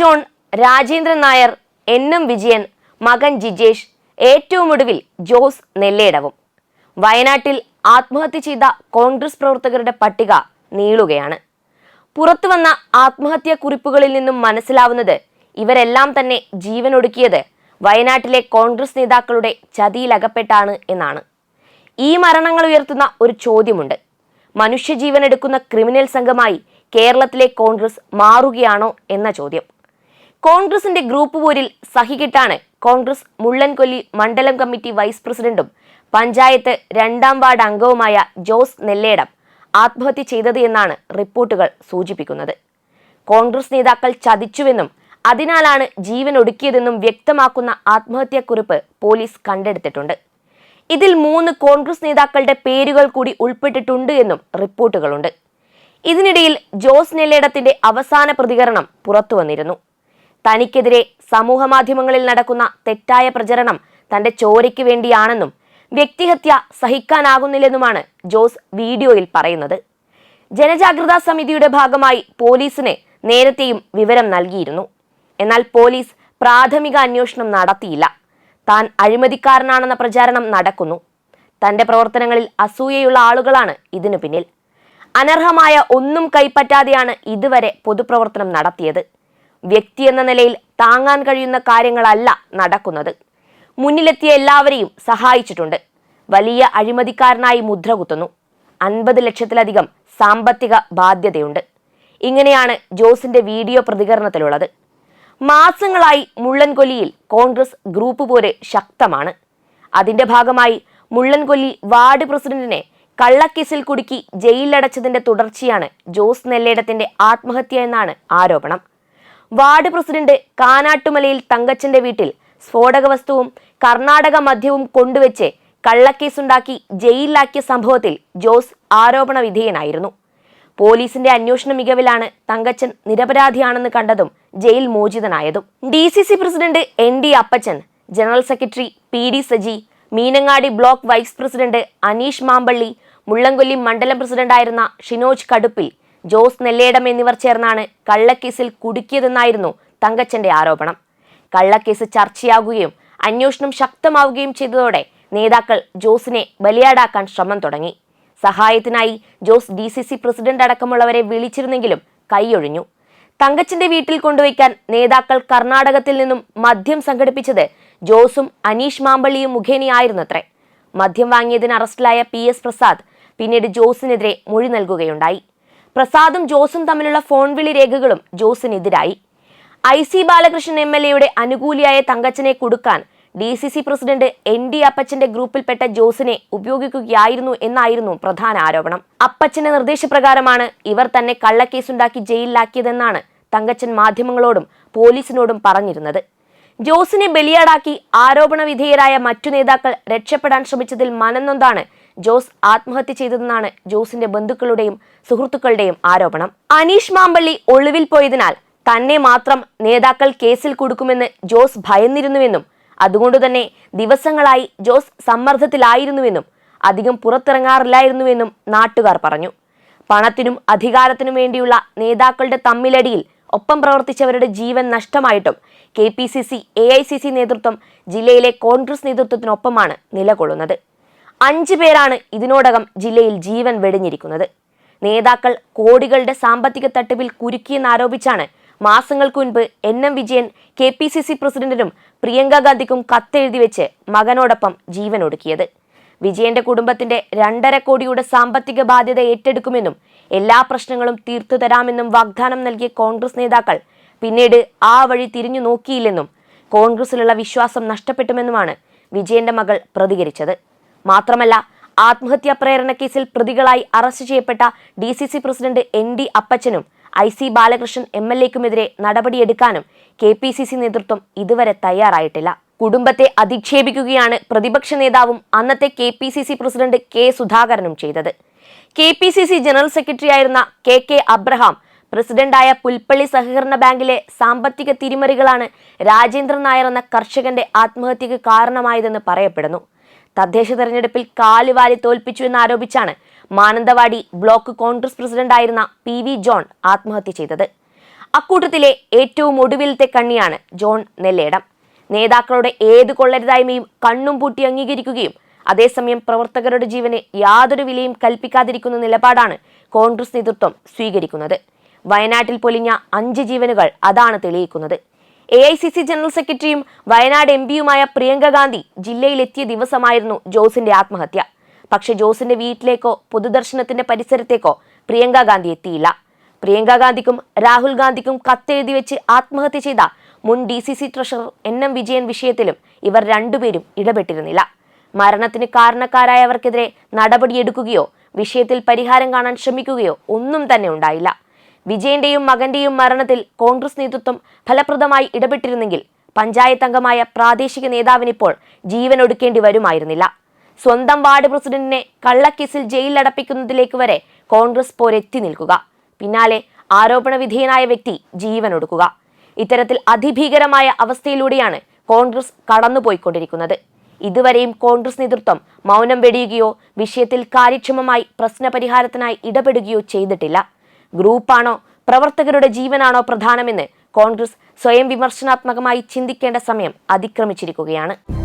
John Rajendran Nair N M Vijayan മകൻ ജിജേഷ് ഏറ്റവും ഒടുവിൽ ജോസ് നെല്ലേടവും. വയനാട്ടിൽ ആത്മഹത്യ ചെയ്ത കോൺഗ്രസ് പ്രവർത്തകരുടെ പട്ടിക നീളുകയാണ്. പുറത്തുവന്ന ആത്മഹത്യാ കുറിപ്പുകളിൽ നിന്നും മനസ്സിലാവുന്നത് ഇവരെല്ലാം തന്നെ ജീവൻ ഒടുക്കിയത് വയനാട്ടിലെ കോൺഗ്രസ് നേതാക്കളുടെ ചതിയിലകപ്പെട്ടാണ് എന്നാണ്. ഈ മരണങ്ങൾ ഉയർത്തുന്ന ഒരു ചോദ്യമുണ്ട്. മനുഷ്യജീവൻ എടുക്കുന്ന ക്രിമിനൽ സംഘമായി കേരളത്തിലെ കോൺഗ്രസ് മാറുകയാണോ എന്ന ചോദ്യം. കോൺഗ്രസിന്റെ ഗ്രൂപ്പ് പോരിൽ സഹികിട്ടാണ് കോൺഗ്രസ് മുള്ളൻകൊല്ലി മണ്ഡലം കമ്മിറ്റി വൈസ് പ്രസിഡന്റും പഞ്ചായത്ത് രണ്ടാം വാർഡ് അംഗവുമായ ജോസ് നെല്ലേടം ആത്മഹത്യ ചെയ്തത് എന്നാണ് റിപ്പോർട്ടുകൾ സൂചിപ്പിക്കുന്നത്. കോൺഗ്രസ് നേതാക്കൾ ചതിച്ചുവെന്നും അതിനാലാണ് ജീവൻ ഒടുക്കിയതെന്നും വ്യക്തമാക്കുന്ന ആത്മഹത്യാക്കുറിപ്പ് പോലീസ് കണ്ടെടുത്തിട്ടുണ്ട്. ഇതിൽ മൂന്ന് കോൺഗ്രസ് നേതാക്കളുടെ പേരുകൾ കൂടി ഉൾപ്പെട്ടിട്ടുണ്ട് എന്നും റിപ്പോർട്ടുകളുണ്ട്. ഇതിനിടയിൽ ജോസ് നെല്ലേടത്തിന്റെ അവസാന പ്രതികരണം പുറത്തു വന്നിരുന്നു തനിക്കെതിരെ സമൂഹമാധ്യമങ്ങളിൽ നടക്കുന്ന തെറ്റായ പ്രചരണം തന്റെ ചോരയ്ക്ക് വേണ്ടിയാണെന്നും വ്യക്തിഹത്യ സഹിക്കാനാകുന്നില്ലെന്നുമാണ് ജോസ് വീഡിയോയിൽ പറയുന്നത്. ജനജാഗ്രതാ സമിതിയുടെ ഭാഗമായി പോലീസിന് നേരത്തെയും വിവരം നൽകിയിരുന്നു. എന്നാൽ പോലീസ് പ്രാഥമിക അന്വേഷണം നടത്തിയില്ല. താൻ അഴിമതിക്കാരനാണെന്ന പ്രചാരണം നടക്കുന്നു. തന്റെ പ്രവർത്തനങ്ങളിൽ അസൂയയുള്ള ആളുകളാണ് ഇതിനു പിന്നിൽ. അനർഹമായ ഒന്നും കൈപ്പറ്റാതെയാണ് ഇതുവരെ പൊതുപ്രവർത്തനം നടത്തിയത്. വ്യക്തി എന്ന നിലയിൽ താങ്ങാൻ കഴിയുന്ന കാര്യങ്ങളല്ല നടക്കുന്നത്. മുന്നിലെത്തിയ എല്ലാവരെയും സഹായിച്ചിട്ടുണ്ട്. വലിയ അഴിമതിക്കാരനായി മുദ്ര കുത്തുന്നു. അൻപത് ലക്ഷത്തിലധികം സാമ്പത്തിക ബാധ്യതയുണ്ട്. ഇങ്ങനെയാണ് ജോസിന്റെ വീഡിയോ പ്രതികരണത്തിലുള്ളത്. മാസങ്ങളായി മുള്ളൻകൊല്ലിയിൽ കോൺഗ്രസ് ഗ്രൂപ്പ് പോര് ശക്തമാണ്. അതിന്റെ ഭാഗമായി മുള്ളൻകൊല്ലി വാർഡ് പ്രസിഡന്റിനെ കള്ളക്കേസിൽ കുടുക്കി ജയിലിലടച്ചതിന്റെ തുടർച്ചയാണ് ജോസ് നെല്ലേടത്തിന്റെ ആത്മഹത്യ എന്നാണ് ആരോപണം. വാർഡ് പ്രസിഡന്റ് കാനാട്ടുമലയിൽ തങ്കച്ചന്റെ വീട്ടിൽ സ്ഫോടക വസ്തുവും കർണാടക മദ്യവും കൊണ്ടുവച്ച് കള്ളക്കേസുണ്ടാക്കി ജയിലിലാക്കിയ സംഭവത്തിൽ ജോസ് ആരോപണ വിധേയനായിരുന്നു. പോലീസിന്റെ അന്വേഷണ മികവിലാണ് തങ്കച്ചൻ നിരപരാധിയാണെന്ന് കണ്ടതും jail മോചിതനായതും. D C C president N D Appachan general secretary P D Saji Meenangadi block vice president Aneesh Mampally Mullankolli മണ്ഡലം പ്രസിഡന്റായിരുന്ന ഷിനോജ് കടുപ്പിൽ ജോസ് നെല്ലേടം എന്നിവർ ചേർന്നാണ് കള്ളക്കേസിൽ കുടുക്കിയതെന്നായിരുന്നു തങ്കച്ചന്റെ ആരോപണം. കള്ളക്കേസ് ചർച്ചയാകുകയും അന്വേഷണം ശക്തമാവുകയും ചെയ്തതോടെ നേതാക്കൾ ജോസിനെ ബലിയാടാക്കാൻ ശ്രമം തുടങ്ങി. സഹായത്തിനായി Jose D C C president അടക്കമുള്ളവരെ വിളിച്ചിരുന്നെങ്കിലും കൈയൊഴിഞ്ഞു. തങ്കച്ചന്റെ വീട്ടിൽ കൊണ്ടുവയ്ക്കാൻ നേതാക്കൾ കർണാടകത്തിൽ നിന്നും മദ്യം സംഘടിപ്പിച്ചത് ജോസും അനീഷ് മാമ്പള്ളിയും മുഖേനയായിരുന്നത്രേ. മദ്യം വാങ്ങിയതിന് അറസ്റ്റിലായ പി എസ് പ്രസാദ് പിന്നീട് ജോസിനെതിരെ മൊഴി നൽകുകയുണ്ടായി. പ്രസാദും ജോസും തമ്മിലുള്ള ഫോൺ വിളി രേഖകളും ജോസിനെതിരായി. I C Balakrishnan M L എയുടെ അനുകൂലിയായ തങ്കച്ചനെ കൊടുക്കാൻ D C C president N D അപ്പച്ചന്റെ ഗ്രൂപ്പിൽപ്പെട്ട ജോസിനെ ഉപയോഗിക്കുകയായിരുന്നു എന്നായിരുന്നു പ്രധാന ആരോപണം. അപ്പച്ചന്റെ നിർദ്ദേശപ്രകാരമാണ് ഇവർ തന്നെ കള്ളക്കേസുണ്ടാക്കി ജയിലിലാക്കിയതെന്നാണ് തങ്കച്ചൻ മാധ്യമങ്ങളോടും പോലീസിനോടും പറഞ്ഞിരുന്നത്. ജോസിനെ ബലിയാടാക്കി ആരോപണ വിധേയരായ മറ്റു നേതാക്കൾ രക്ഷപ്പെടാൻ ശ്രമിച്ചതിൽ മനംനൊന്താണ് ജോസ് ആത്മഹത്യ ചെയ്തതെന്നാണ് ജോസിന്റെ ബന്ധുക്കളുടെയും സുഹൃത്തുക്കളുടെയും ആരോപണം. അനീഷ് മാമ്പള്ളി ഒളിവിൽ പോയതിനാൽ തന്നെ മാത്രം നേതാക്കൾ കേസിൽ കൊടുക്കുമെന്ന് ജോസ് ഭയന്നിരുന്നുവെന്നും അതുകൊണ്ടുതന്നെ ദിവസങ്ങളായി ജോസ് സമ്മർദ്ദത്തിലായിരുന്നുവെന്നും അധികം പുറത്തിറങ്ങാറില്ലായിരുന്നുവെന്നും നാട്ടുകാർ പറഞ്ഞു. പണത്തിനും അധികാരത്തിനും വേണ്ടിയുള്ള നേതാക്കളുടെ തമ്മിലടിയിൽ ഒപ്പം പ്രവർത്തിച്ചവരുടെ ജീവൻ നഷ്ടമായിട്ടും K P C C A I C C നേതൃത്വം ജില്ലയിലെ കോൺഗ്രസ് നേതൃത്വത്തിനൊപ്പമാണ് നിലകൊള്ളുന്നത്. അഞ്ചു പേരാണ് ഇതിനോടകം ജില്ലയിൽ ജീവൻ വെടിഞ്ഞിരിക്കുന്നത്. നേതാക്കൾ കോടികളുടെ സാമ്പത്തിക തട്ടിപ്പിൽ കുരുക്കിയെന്നാരോപിച്ചാണ് മാസങ്ങൾക്ക് മുൻപ് N M Vijayan K P C C പ്രസിഡന്റിനും Priyanka ഗാന്ധിക്കും കത്തെഴുതി വെച്ച് മകനോടൊപ്പം ജീവൻ ഒടുക്കിയത് വിജയന്റെ കുടുംബത്തിന്റെ രണ്ടര കോടിയുടെ സാമ്പത്തിക ബാധ്യത ഏറ്റെടുക്കുമെന്നും എല്ലാ പ്രശ്നങ്ങളും തീർത്തു തരാമെന്നും വാഗ്ദാനം നൽകിയ കോൺഗ്രസ് നേതാക്കൾ പിന്നീട് ആ വഴി തിരിഞ്ഞു നോക്കിയില്ലെന്നും കോൺഗ്രസിലുള്ള വിശ്വാസം നഷ്ടപ്പെട്ടുമെന്നുമാണ് വിജയന്റെ മകൾ പ്രതികരിച്ചത്. മാത്രമല്ല ആത്മഹത്യാ പ്രേരണ കേസിൽ പ്രതികളായി അറസ്റ്റ് ചെയ്യപ്പെട്ട D C C president N D അപ്പച്ചനും I C Balakrishnan M L എക്കുമെതിരെ നടപടിയെടുക്കാനും കെ പി സി സി നേതൃത്വം ഇതുവരെ തയ്യാറായിട്ടില്ല. കുടുംബത്തെ അധിക്ഷേപിക്കുകയാണ് പ്രതിപക്ഷ നേതാവും അന്നത്തെ K P C C president K സുധാകരനും ചെയ്തത്. K P C C general സെക്രട്ടറിയായിരുന്ന കെ കെ അബ്രഹാം പ്രസിഡന്റായ പുൽപ്പള്ളി സഹകരണ ബാങ്കിലെ സാമ്പത്തിക തിരിമറികളാണ് രാജേന്ദ്രൻ നായർ എന്ന കർഷകന്റെ ആത്മഹത്യക്ക് കാരണമായതെന്ന് പറയപ്പെടുന്നു. തദ്ദേശ തെരഞ്ഞെടുപ്പിൽ കാലുവാരി തോൽപ്പിച്ചു എന്നാരോപിച്ചാണ് മാനന്തവാടി ബ്ലോക്ക് കോൺഗ്രസ് പ്രസിഡന്റായിരുന്ന പി വി ജോൺ ആത്മഹത്യ ചെയ്തത്. അക്കൂട്ടത്തിലെ ഏറ്റവും ഒടുവിലത്തെ കണ്ണിയാണ് ജോൺ നെല്ലേടം. നേതാക്കളുടെ ഏത് കൊള്ളരുതായ്മയും കണ്ണും പൂട്ടി അംഗീകരിക്കുകയും അതേസമയം പ്രവർത്തകരുടെ ജീവന് യാതൊരു വിലയും കൽപ്പിക്കാതിരിക്കുന്ന നിലപാടാണ് കോൺഗ്രസ് നേതൃത്വം സ്വീകരിക്കുന്നത്. വയനാട്ടിൽ പൊലിഞ്ഞ അഞ്ച് ജീവനുകൾ അതാണ് തെളിയിക്കുന്നത്. A I C C general സെക്രട്ടറിയും വയനാട് എം പിയുമായ പ്രിയങ്ക ഗാന്ധി ജില്ലയിലെത്തിയ ദിവസമായിരുന്നു ജോസിന്റെ ആത്മഹത്യ. പക്ഷേ ജോസിന്റെ വീട്ടിലേക്കോ പൊതുദർശനത്തിന്റെ പരിസരത്തേക്കോ പ്രിയങ്ക ഗാന്ധി എത്തിയില്ല. പ്രിയങ്ക ഗാന്ധിക്കും രാഹുൽ ഗാന്ധിക്കും കത്തെഴുതി വെച്ച് ആത്മഹത്യ ചെയ്ത മുൻ D C C treasurer N M Vijayan വിഷയത്തിലും ഇവർ രണ്ടുപേരും ഇടപെട്ടിരുന്നില്ല. മരണത്തിന് കാരണക്കാരായവർക്കെതിരെ നടപടിയെടുക്കുകയോ വിഷയത്തിൽ പരിഹാരം കാണാൻ ശ്രമിക്കുകയോ ഒന്നും തന്നെ ഉണ്ടായില്ല. വിജയന്റെയും മകന്റെയും മരണത്തിൽ കോൺഗ്രസ് നേതൃത്വം ഫലപ്രദമായി ഇടപെട്ടിരുന്നെങ്കിൽ പഞ്ചായത്ത് അംഗമായ പ്രാദേശിക നേതാവിനിപ്പോൾ ജീവൻ ഒടുക്കേണ്ടി വരുമായിരുന്നില്ല. സ്വന്തം വാർഡ് പ്രസിഡന്റിനെ കള്ളക്കേസിൽ ജയിലിലടപ്പിക്കുന്നതിലേക്ക് വരെ കോൺഗ്രസ് പോരെത്തി നിൽക്കുക. പിന്നാലെ ആരോപണ വിധേയനായ വ്യക്തി ജീവൻ ഒടുക്കുക ഇത്തരത്തിൽ അതിഭീകരമായ അവസ്ഥയിലൂടെയാണ് കോൺഗ്രസ് കടന്നുപോയിക്കൊണ്ടിരിക്കുന്നത്. ഇതുവരെയും കോൺഗ്രസ് നേതൃത്വം മൗനം വെടിയുകയോ വിഷയത്തിൽ കാര്യക്ഷമമായി പ്രശ്നപരിഹാരത്തിനായി ഇടപെടുകയോ ചെയ്തിട്ടില്ല. ഗ്രൂപ്പാണോ? പ്രവർത്തകരുടെ ജീവനാണോ പ്രധാനമെന്ന് കോൺഗ്രസ് സ്വയം വിമർശനാത്മകമായി ചിന്തിക്കേണ്ട സമയം അതിക്രമിച്ചിരിക്കുകയാണ്.